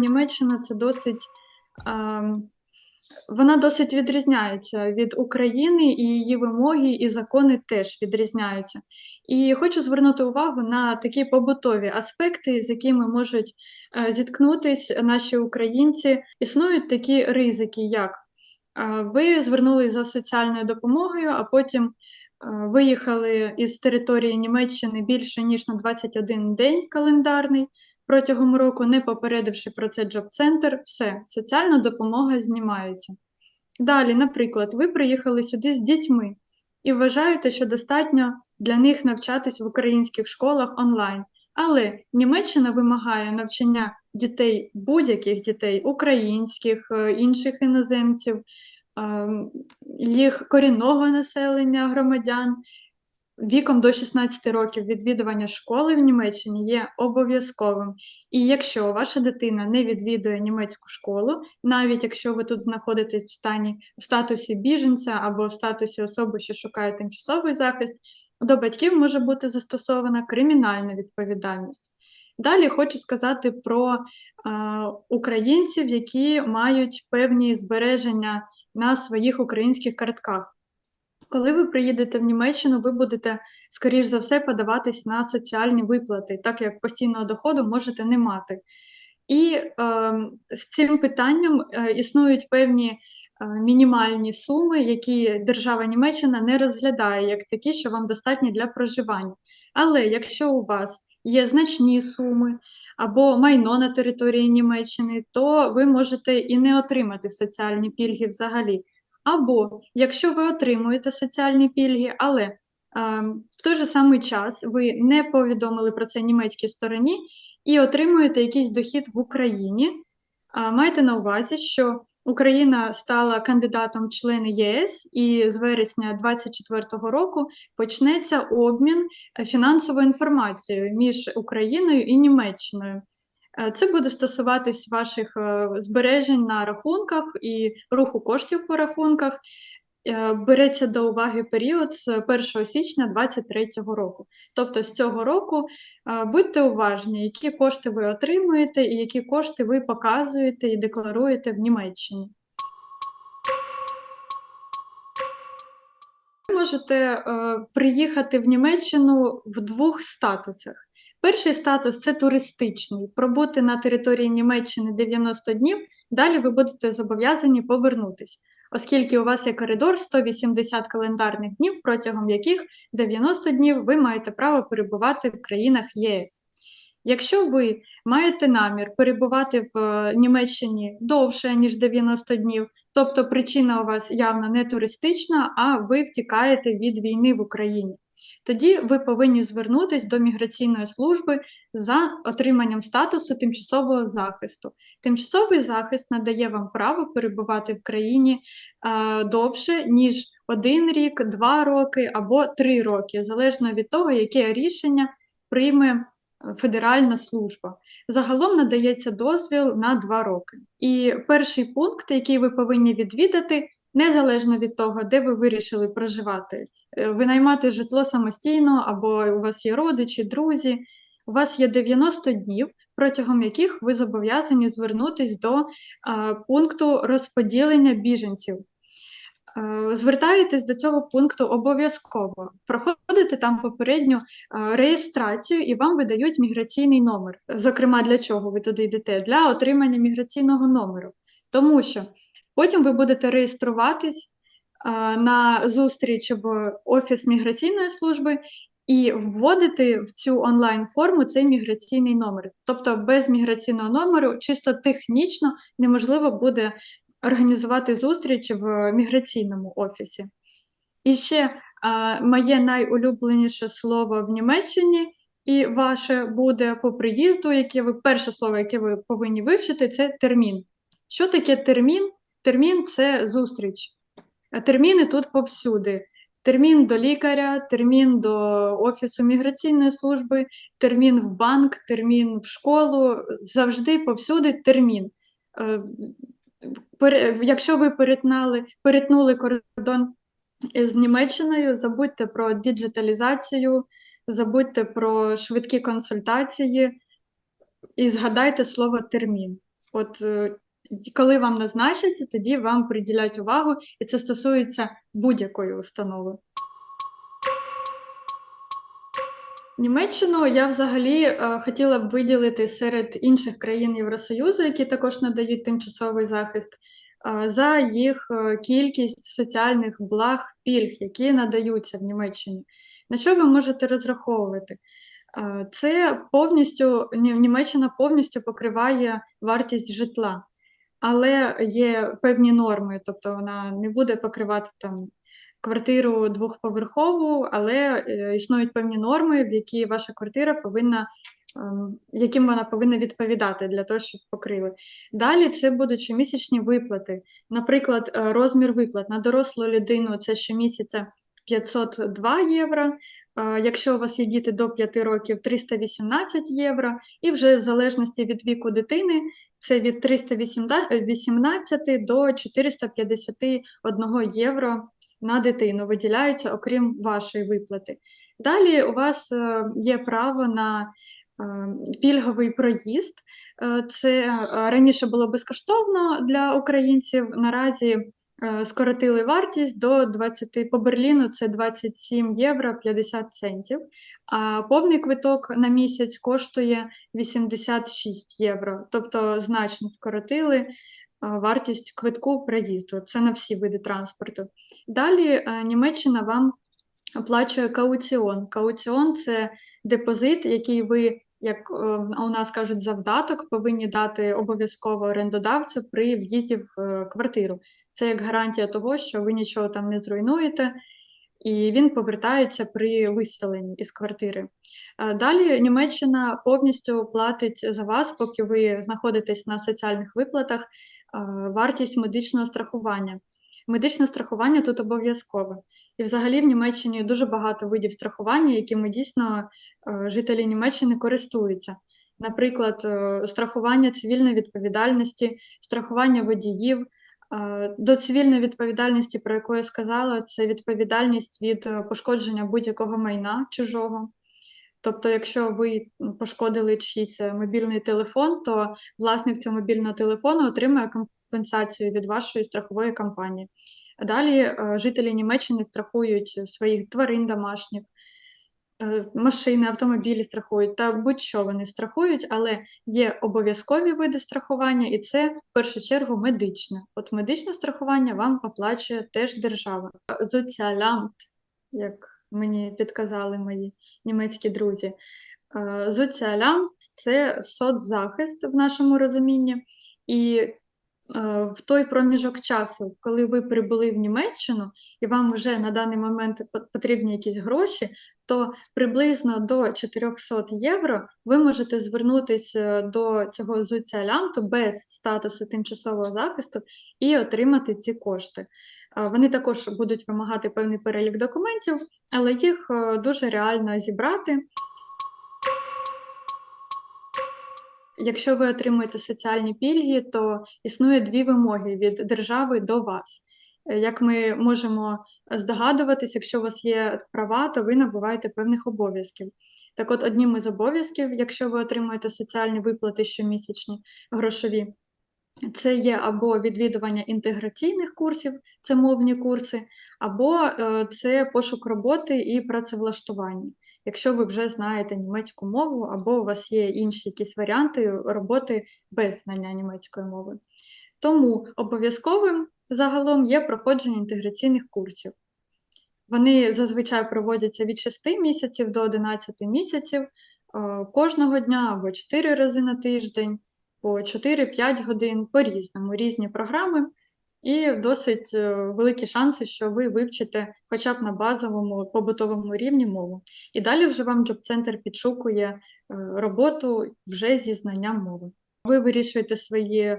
Німеччина це досить. ем, Вона досить відрізняється від України, і її вимоги і закони теж відрізняються. І хочу звернути увагу на такі побутові аспекти, з якими можуть е, зіткнутись наші українці. Існують такі ризики, як е, ви звернулись за соціальною допомогою, а потім е, виїхали із території Німеччини більше ніж на 21 день календарний протягом року, не попередивши про це джоб-центр, все, соціальна допомога знімається. Далі, наприклад, ви приїхали сюди з дітьми і вважаєте, що достатньо для них навчатись в українських школах онлайн. Але Німеччина вимагає навчання дітей, будь-яких дітей, українських, е, інших іноземців, ем, їх корінного населення, громадян, віком до 16 років відвідування школи в Німеччині є обов'язковим. І якщо ваша дитина не відвідує німецьку школу, навіть якщо ви тут знаходитесь в стані в статусі біженця або в статусі особи, що шукає тимчасовий захист, до батьків може бути застосована кримінальна відповідальність. Далі хочу сказати про е, українців, які мають певні збереження на своїх українських картках. Коли ви приїдете в Німеччину, ви будете, скоріш за все, подаватись на соціальні виплати, так як постійного доходу можете не мати. І е, з цим питанням е, існують певні е, мінімальні суми, які держава Німеччина не розглядає як такі, що вам достатні для проживання. Але якщо у вас є значні суми або майно на території Німеччини, то ви можете і не отримати соціальні пільги взагалі. Або якщо ви отримуєте соціальні пільги, але е, в той же самий час ви не повідомили про це німецькій стороні і отримуєте якийсь дохід в Україні. Майте на увазі, що Україна стала кандидатом в члени ЄС, і з вересня 2024 року почнеться обмін е, фінансовою інформацією між Україною і Німеччиною. Е, Це буде стосуватись ваших е, збережень на рахунках і руху коштів по рахунках. Е, Береться до уваги період з 1 січня 2023 року. Тобто з цього року будьте уважні, які кошти ви отримуєте і які кошти ви показуєте і декларуєте в Німеччині. Ви можете приїхати в Німеччину в двох статусах. Перший статус це туристичний. Пробути на території Німеччини 90 днів, далі ви будете зобов'язані повернутись, оскільки у вас є коридор 180 календарних днів, протягом яких 90 днів ви маєте право перебувати в країнах ЄС. Якщо ви маєте намір перебувати в е, Німеччині довше, ніж 90 днів, тобто причина у вас явно не туристична, а ви втікаєте від війни в Україні, тоді ви повинні звернутися до міграційної служби за отриманням статусу тимчасового захисту. Тимчасовий захист надає вам право перебувати в країні е, довше, ніж один рік, два роки або три роки, залежно від того, яке рішення прийме федеральна служба. Загалом надається дозвіл на два роки. І перший пункт, який ви повинні відвідати, незалежно від того, де ви вирішили проживати, е, винаймати житло самостійно, або у вас є родичі, друзі. У вас є 90 днів, протягом яких ви зобов'язані звернутись до а, пункту розподілення біженців. Е, Звертаєтесь до цього пункту обов'язково. Проходите там попередню е, реєстрацію і вам видають міграційний номер. Зокрема, для чого ви туди йдете? Для отримання міграційного номеру. Тому що потім ви будете реєструватись на зустріч в офіс міграційної служби і вводити в цю онлайн-форму цей міграційний номер. Тобто без міграційного номеру чисто технічно неможливо буде організувати зустріч в міграційному офісі. І ще моє найулюбленіше слово в Німеччині, і ваше буде по приїзду, яке ви перше слово, яке ви повинні вивчити, це термін. Що таке термін? Термін це зустріч. А Терміни тут повсюди. Термін до лікаря, термін до офісу міграційної служби, термін в банк, термін в школу, завжди повсюди термін. Е, якщо ви перетнали, перетнули кордон з Німеччиною, забудьте про діджиталізацію, забудьте про швидкі консультації і згадайте слово термін. От е, коли вам назначать, тоді вам приділять увагу, і це стосується будь-якої установи. Німеччину я взагалі е, хотіла б виділити серед інших країн Євросоюзу, які також надають тимчасовий захист, е, за їх е, кількість соціальних благ, пільг, які надаються в Німеччині. На що ви можете розраховувати? Е, Це повністю Німеччина повністю покриває вартість житла, але є певні норми, тобто вона не буде покривати там квартиру двохповерхову, але е, існують певні норми, в які ваша квартира повинна, ем, яким вона повинна відповідати для того, щоб покрили. Далі це будуть щомісячні виплати. Наприклад, е, розмір виплат на дорослу людину це щомісяця 502 євро. Е, Якщо у вас є діти до 5 років, 318 євро, і вже в залежності від віку дитини це від 318 до 451 євро на дитину виділяється, окрім вашої виплати. Далі у вас е, є право на е, пільговий проїзд. Це раніше було безкоштовно для українців. Наразі скоротили вартість до 20, по Берліну це 27 євро 50 центів, а повний квиток на місяць коштує 86 євро, тобто значно скоротили е, вартість квитку проїзду. Це на всі види транспорту. Далі е, Німеччина вам оплачує кауціон. Кауціон це депозит, який ви, як е, у нас кажуть, завдаток повинні дати обов'язково орендодавцю при в'їзді в е, квартиру. Це як гарантія того, що ви нічого там не зруйнуєте, і він повертається при виселенні із квартири. Е, Далі Німеччина повністю платить за вас, поки ви знаходитесь на соціальних виплатах, е, вартість медичного страхування. Медичне страхування тут обов'язкове. І взагалі в Німеччині дуже багато видів страхування, якими дійсно е, жителі Німеччини користуються. Наприклад, страхування цивільної відповідальності, страхування водіїв. До цивільної відповідальності, про яку я сказала, це відповідальність від е, пошкодження будь-якого майна чужого. Тобто, якщо ви пошкодили чийсь е, мобільний телефон, то власник цього мобільного телефону отримує компенсацію від вашої страхової компанії. Далі е, жителі Німеччини страхують своїх тварин домашніх, машини, автомобілі страхують та будь-що вони страхують, але є обов'язкові види страхування, і це в першу чергу медичне. От медичне страхування вам оплачує теж держава. Соціалямт, як мені підказали мої німецькі друзі. Е, Соціалямт – це соцзахист в нашому розумінні, і е, в той проміжок часу, коли ви прибули в Німеччину, і вам вже на даний момент потрібні якісь гроші, то приблизно до 400 євро ви можете звернутися до цього соціалямту без статусу тимчасового захисту і отримати ці кошти. Е, Вони також будуть вимагати певний перелік документів, але їх е, дуже реально зібрати. Якщо ви отримуєте соціальні пільги, то існує дві вимоги від держави до вас. Е, Як ми можемо здогадуватись, якщо у вас є права, то ви набуваєте певних обов'язків. Так от, одним із обов'язків, якщо ви отримуєте соціальні виплати щомісячні грошові, це є або відвідування інтеграційних курсів, це мовні курси, або е, це пошук роботи і працевлаштування. Якщо ви вже знаєте німецьку мову, або у вас є інші якісь варіанти роботи без знання німецької мови. Тому обов'язковим загалом є проходження інтеграційних курсів. Вони зазвичай проводяться від 6 місяців до 11 місяців е, кожного дня або 4 рази на тиждень, по 4-5 годин, по-різному, різні програми, і досить е, великі шанси, що ви вивчите хоча б на базовому побутовому рівні мову. І далі вже вам джоб-центр підшукує е, роботу вже зі знанням мови. Ви вирішуєте свої е,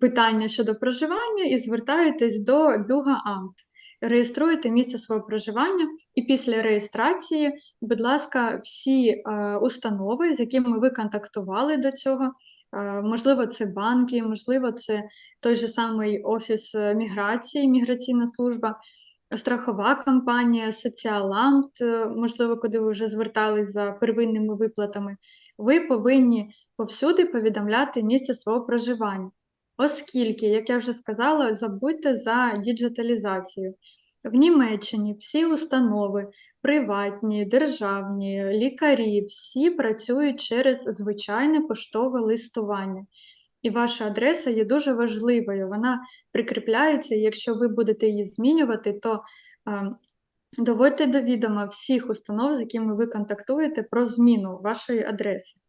питання щодо проживання і звертаєтесь до Бюга-Амт. Реєструєте місце свого проживання, і після реєстрації, будь ласка, всі е, установи, з якими ви контактували до цього, е, можливо, це банки, можливо, це той же самий офіс е, міграції, міграційна служба. страхова компанія, соціаламт, можливо, куди ви вже звертались за первинними виплатами, ви повинні повсюди повідомляти місце свого проживання. Оскільки, як я вже сказала, забудьте за діджиталізацію. В Німеччині всі установи, приватні, державні, лікарі, всі працюють через звичайне поштове листування. І ваша адреса є дуже важливою. Вона прикріпляється, і якщо ви будете її змінювати, то е, доводьте до відома всіх установ, з якими ви контактуєте, про зміну вашої адреси.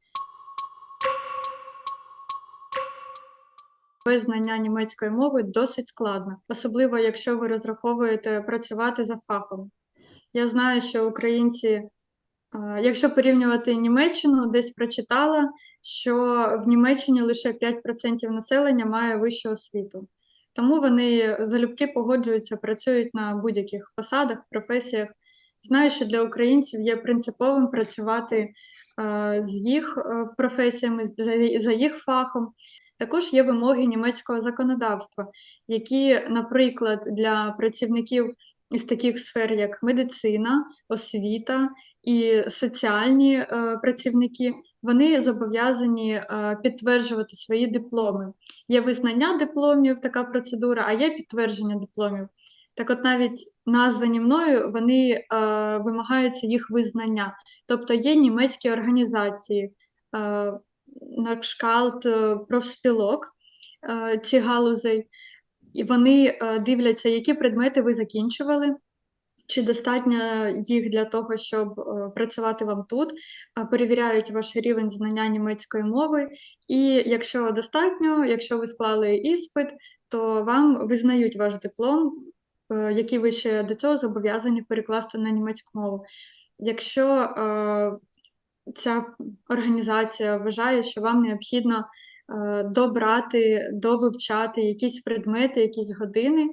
Без знання німецької мови досить складно, особливо якщо ви розраховуєте працювати за фахом. Я знаю, що українці, е, якщо порівнювати Німеччину, десь прочитала, що в Німеччині лише 5% населення має вищу освіту. Тому вони залюбки погоджуються, працюють на будь-яких посадах, професіях. Знаю, що для українців є принциповим працювати е, з їх е, професіями, за їх фахом. Також є вимоги німецького законодавства, які, наприклад, для працівників із таких сфер, як медицина, освіта і соціальні е, працівники, вони зобов'язані е, підтверджувати свої дипломи. Є визнання дипломів, така процедура, а є підтвердження дипломів. Так, от навіть названі мною вони е, вимагаються їх визнання. Тобто є німецькі організації, е, на кшталт е, профспілок е, ці галузей, і вони е, дивляться, які предмети ви закінчували. Чи достатньо їх для того, щоб працювати вам тут, перевіряють ваш рівень знання німецької мови, і якщо достатньо, якщо ви склали іспит, то вам визнають ваш диплом, який ви ще до цього зобов'язані перекласти на німецьку мову. Якщо ця організація вважає, що вам необхідно е, добрати, довивчати якісь предмети, якісь години. Е,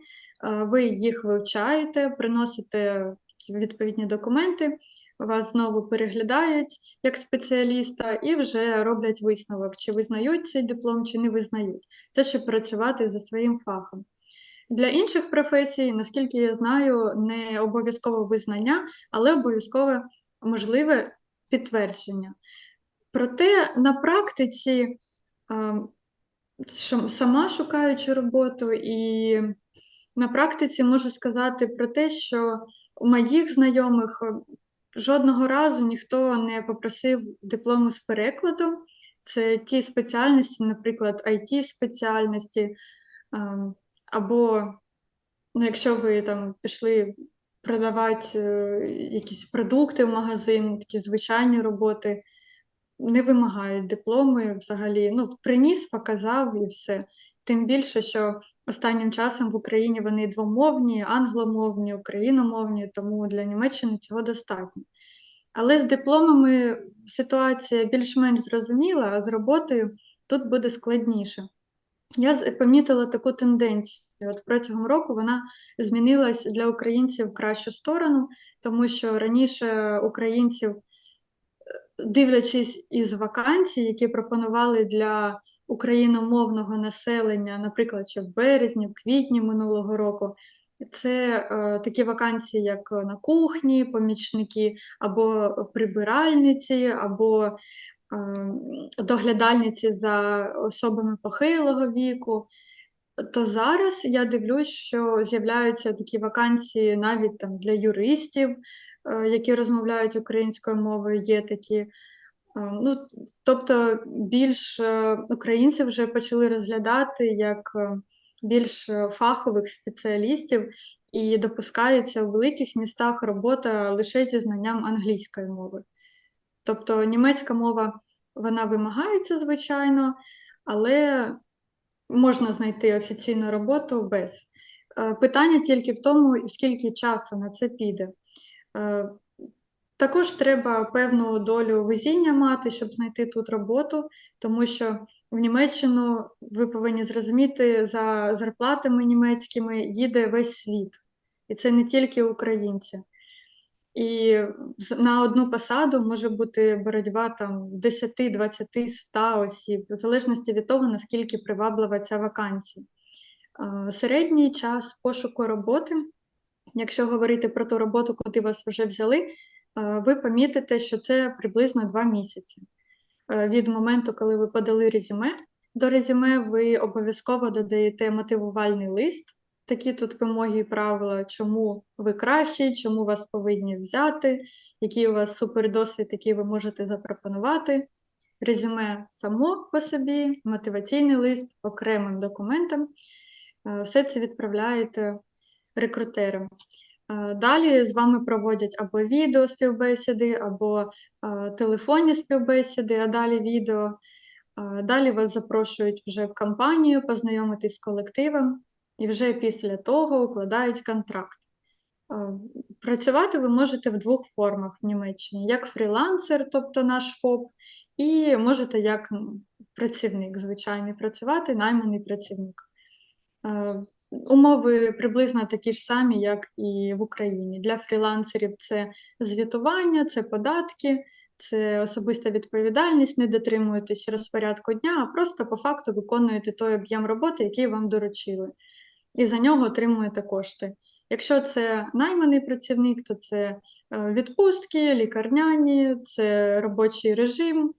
ви їх вивчаєте, приносите відповідні документи, вас знову переглядають як спеціаліста і вже роблять висновок, чи визнають цей диплом, чи не визнають. Це щоб працювати за своїм фахом. Для інших професій, наскільки я знаю, не обов'язково визнання, але обов'язково можливе підтвердження. Проте на практиці, сама шукаючи роботу, і на практиці можу сказати про те, що у моїх знайомих жодного разу ніхто не попросив диплому з перекладом. Це ті спеціальності, наприклад, it спеціальності, або ну, якщо ви там пішли продавати е, якісь продукти в магазин, такі звичайні роботи, не вимагають дипломи взагалі. Ну, приніс, показав і все. Тим більше, що останнім часом в Україні вони двомовні, англомовні, україномовні, тому для Німеччини цього достатньо. Але з дипломами ситуація більш-менш зрозуміла, а з роботою тут буде складніше. Я помітила таку тенденцію. От протягом року вона змінилась для українців в кращу сторону, тому що раніше українців, е, дивлячись із вакансій, які пропонували для україномовного населення, наприклад, ще в березні, в квітні минулого року, це е, такі вакансії, як на кухні, помічники, або прибиральниці, або е, доглядальниці за особами похилого віку то зараз я дивлюсь, що з'являються такі вакансії навіть там для юристів, е, які розмовляють українською мовою, є такі. Е, ну, Тобто більш е, українців вже почали розглядати як більш фахових спеціалістів і допускається в великих містах робота лише зі знанням англійської мови. Тобто німецька мова вона вимагається, звичайно, але можна знайти офіційну роботу без. Е, питання тільки в тому, скільки часу на це піде. Е, також треба певну долю везіння мати, щоб знайти тут роботу, тому що в Німеччину ви повинні зрозуміти, за зарплатами німецькими їде весь світ. І це не тільки українці. І на одну посаду може бути боротьба там 10, 20, 100 осіб, в залежності від того, наскільки приваблива ця вакансія. Середній час пошуку роботи Якщо говорити про ту роботу, куди вас вже взяли, е, ви помітите, що це приблизно 2 місяці. Е, Від моменту, коли ви подали резюме, до резюме ви обов'язково додаєте мотивувальний лист. Такі тут вимоги і правила, чому ви кращі, чому вас повинні взяти, який у вас супердосвід, який ви можете запропонувати. Резюме само по собі, мотиваційний лист окремим документом. Е, Все це відправляєте рекрутерам. Е, Далі з вами проводять або відео співбесіди, або е, телефонні співбесіди, а далі відео. Далі вас запрошують вже в компанію, познайомитись з колективом, і вже після того укладають контракт. Е, Працювати ви можете в двох формах в Німеччині: як фрілансер, тобто наш ФОП, і можете як працівник, звичайний працювати, найманий працівник. Е, Умови приблизно такі ж самі, як і в Україні. Для фрілансерів це звітування, це податки, це особиста відповідальність, не дотримуєтесь розпорядку дня, а просто по факту виконуєте той об'єм роботи, який вам доручили, і за нього отримуєте кошти. Якщо це найманий працівник, то це е, відпустки, лікарняні, це робочий режим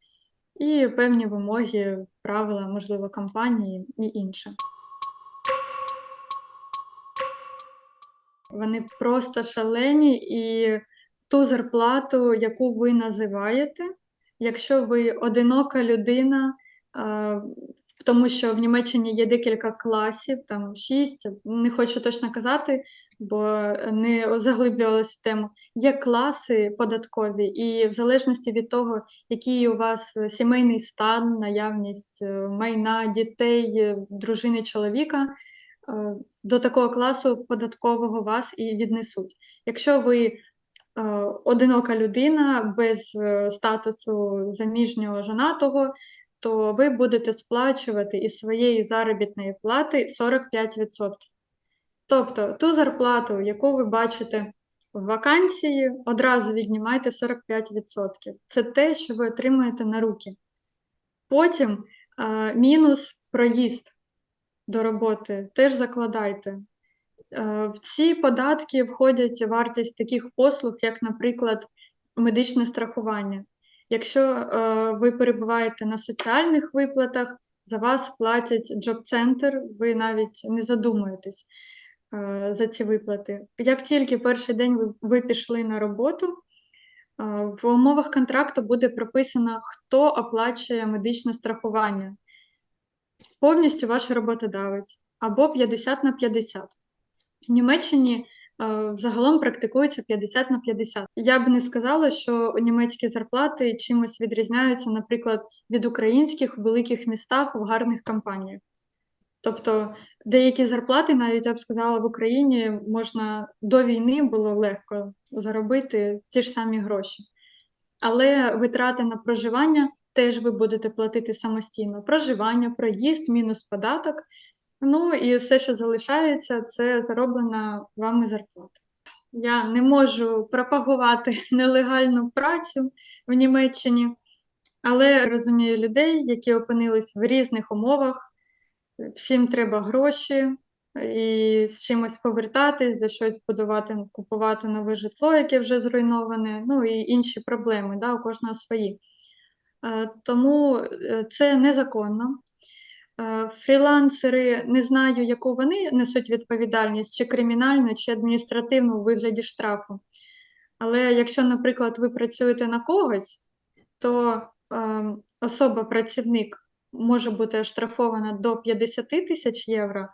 і певні вимоги, правила, можливо, компанії і інше. Вони просто шалені і ту зарплату, яку ви називаєте, якщо ви одинока людина, а, тому що в Німеччині є декілька класів, там шість, не хочу точно казати, бо не заглиблювалася в тему. Є класи податкові, і в залежності від того, який у вас сімейний стан, наявність е, майна, дітей, е, дружини, чоловіка, е, до такого класу податкового вас і віднесуть. Якщо ви одинока людина без статусу заміжнього жонатого, то ви будете сплачувати із своєї заробітної плати 45%. Тобто ту зарплату, яку ви бачите в вакансії, одразу віднімайте 45%. Це те, що ви отримуєте на руки. Потім е, мінус проїзд до роботи теж закладайте. Е, В ці податки входять вартість таких послуг, як, наприклад, медичне страхування. Якщо е, ви перебуваєте на соціальних виплатах, за вас платять джоб-центр, ви навіть не задумуєтесь е, за ці виплати. Як тільки перший день ви, пішли на роботу, е, в умовах контракту буде прописано, хто оплачує медичне страхування повністю ваш роботодавець або 50 на 50. В Німеччині загалом практикується 50 на 50. Я б не сказала, що німецькі зарплати чимось відрізняються, наприклад, від українських в великих містах в гарних компаніях. Тобто деякі зарплати, навіть я б сказала, в Україні можна до війни було легко заробити ті ж самі гроші. Але витрати на проживання теж ви будете платити самостійно. Проживання, проїзд, мінус податок. Ну і все, що залишається, це зароблена вами зарплата. Я не можу пропагувати нелегальну працю в Німеччині, але розумію людей, які опинились в різних умовах. Всім треба гроші і з чимось повертатись, за щось будувати, купувати нове житло, яке вже зруйноване, ну і інші проблеми, да, у кожного свої. Е, Тому е, це незаконно. Е, Фрілансери не знаю, яку вони несуть відповідальність, чи кримінальну, чи адміністративну у вигляді штрафу. Але якщо, наприклад, ви працюєте на когось, то е, особа-працівник може бути оштрафована до 50 тисяч євро,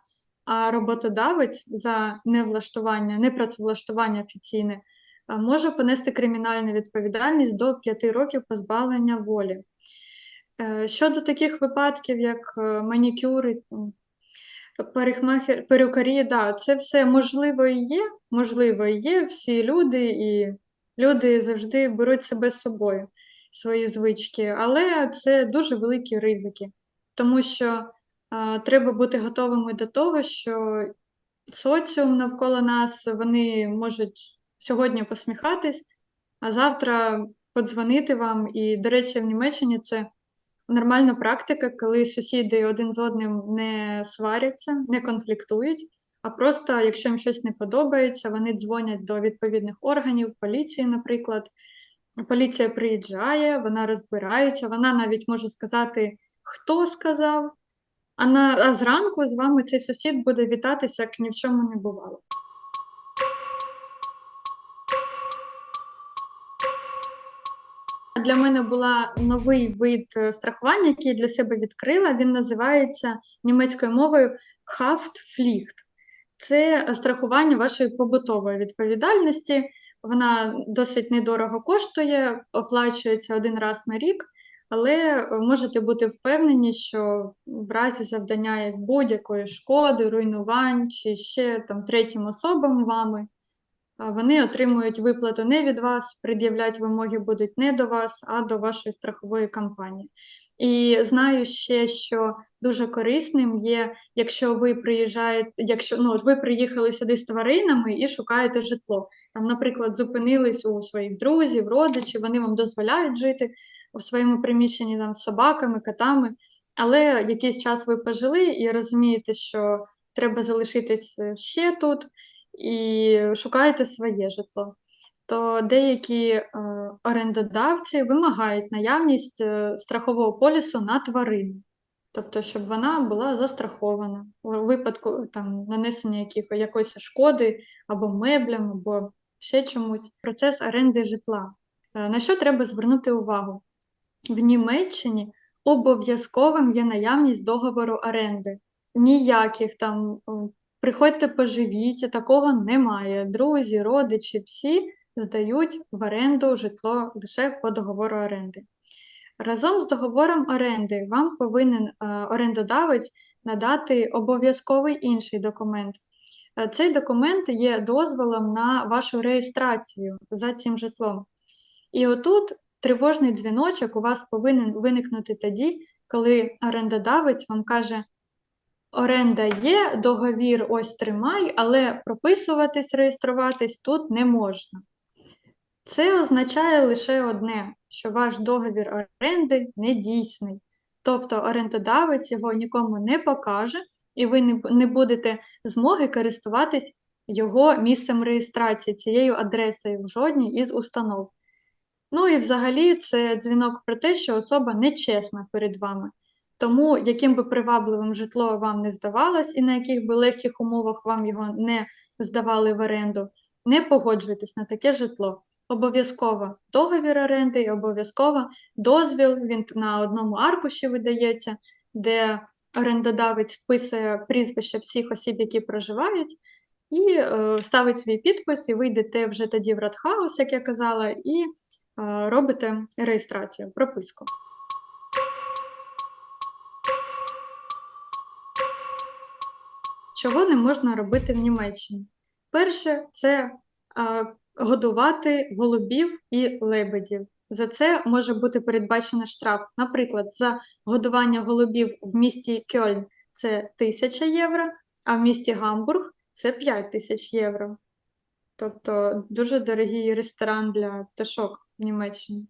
а роботодавець за невлаштування, непрацевлаштування офіційне е, може понести кримінальну відповідальність до 5 років позбавлення волі. Е, Щодо таких випадків, як е, манікюри, там, парикмахер, перукарі, да, це все можливо і є, можливо і є, всі люди, і люди завжди беруть себе з собою, свої звички, але це дуже великі ризики, тому що а, треба бути готовими до того, що соціум навколо нас, вони можуть сьогодні посміхатись, а завтра подзвонити вам. І, до речі, в Німеччині це нормальна практика, коли сусіди один з одним не сваряться, не конфліктують, а просто, якщо їм щось не подобається, вони дзвонять до відповідних органів, поліції, наприклад. Поліція приїжджає, вона розбирається, вона навіть може сказати, хто сказав, а, на, а зранку з вами цей сусід буде вітатися, як ні в чому не бувало. Для мене була новий вид е, страхування, який я для себе відкрила. Він називається німецькою мовою Haftpflicht. Це страхування вашої побутової відповідальності. Вона досить недорого коштує, оплачується один раз на рік, але е, можете бути впевнені, що в разі завдання будь-якої шкоди, руйнувань чи ще там третім особам вами, вони отримують виплату не від вас, пред'являть вимоги будуть не до вас, а до вашої страхової компанії. І знаю ще, що дуже корисним є, якщо ви приїжджаєте, якщо ну, от ви приїхали сюди з тваринами і шукаєте житло. Там, наприклад, зупинились у своїх друзів, родичів, вони вам дозволяють жити у своєму приміщенні там, з собаками, котами, але якийсь час ви пожили і розумієте, що треба залишитись е, ще тут і шукаєте своє житло. То деякі е, орендодавці вимагають наявність е, страхового полісу на тварину, тобто, щоб вона була застрахована у випадку там, нанесення яких, якоїсь шкоди або меблям, або ще чомусь. Процес оренди житла. Е, на що треба звернути увагу? В Німеччині обов'язковим є наявність договору оренди. Ніяких там о, приходьте поживіть, такого немає. Друзі, родичі, всі здають в оренду житло лише по договору оренди. Разом з договором оренди вам повинен е, орендодавець надати обов'язковий інший документ. Е, Цей документ є дозволом на вашу реєстрацію за цим житлом. І отут тривожний дзвіночок у вас повинен виникнути тоді, коли орендодавець вам каже: оренда є, договір ось тримай, але прописуватись, реєструватись тут не можна. Це означає лише одне, що ваш договір оренди не дійсний. Тобто орендодавець його нікому не покаже, і ви не, будете змоги користуватись його місцем реєстрації, цією адресою в жодній із установ. Ну і взагалі це дзвінок про те, що особа нечесна перед вами. Тому, яким би привабливим житло вам не здавалось, і на яких би легких умовах вам його не здавали в оренду, не погоджуйтесь на таке житло. Обов'язково договір оренди і обов'язково дозвіл, він на одному аркуші видається, де орендодавець вписує прізвища всіх осіб, які проживають, і е, ставить свій підпис, і ви йдете вже тоді в Радхаус, як я казала, і е, робите реєстрацію, прописку. Чого не можна робити в Німеччині? Перше, це а, годувати голубів і лебедів. За це може бути передбачено штраф. Наприклад, за годування голубів в місті Кьольн це 1000 євро, а в місті Гамбург це 5 тисяч євро. Тобто дуже дорогий ресторан для пташок в Німеччині.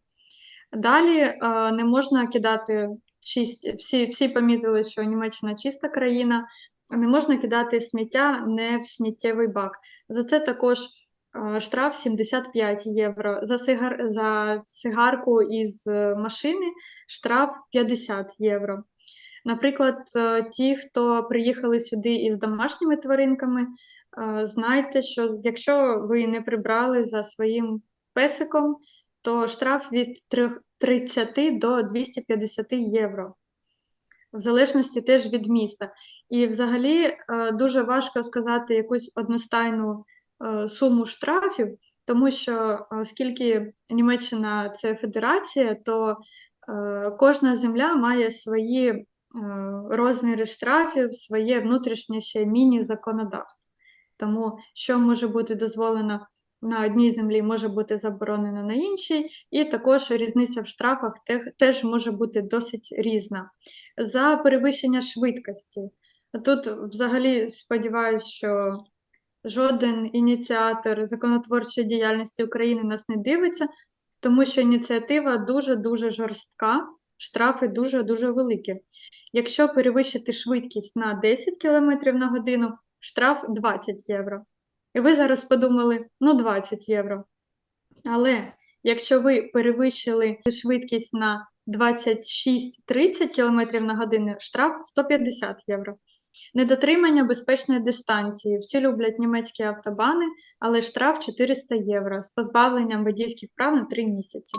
Далі а, не можна кидати чисть, всі, всі помітили, що Німеччина чиста країна, не можна кидати сміття не в сміттєвий бак. За це також е, штраф 75 євро. За сигар, за сигарку із е, машини штраф 50 євро. Наприклад, е, ті, хто приїхали сюди із домашніми тваринками, знайте, що якщо ви не прибрали за своїм песиком, то штраф від 30 до 250 євро в залежності теж від міста. І взагалі е, дуже важко сказати якусь одностайну е, суму штрафів, тому що е, оскільки Німеччина це федерація, то кожна земля має свої розміри штрафів, своє внутрішнє ще міні-законодавство. Тому що може бути дозволено на одній землі, може бути заборонено на іншій, і також різниця в штрафах теж може бути досить різна за перевищення швидкості. Тут взагалі сподіваюся, що жоден ініціатор законотворчої діяльності України нас не дивиться, тому що ініціатива дуже-дуже жорстка, штрафи дуже-дуже великі. Якщо перевищити швидкість на 10 км на годину, штраф 20 євро. І ви зараз подумали, ну 20 євро. Але якщо ви перевищили швидкість на 26-30 км на годину, штраф 150 євро. Недотримання безпечної дистанції. Всі люблять німецькі автобани, але штраф 400 євро з позбавленням водійських прав на 3 місяці.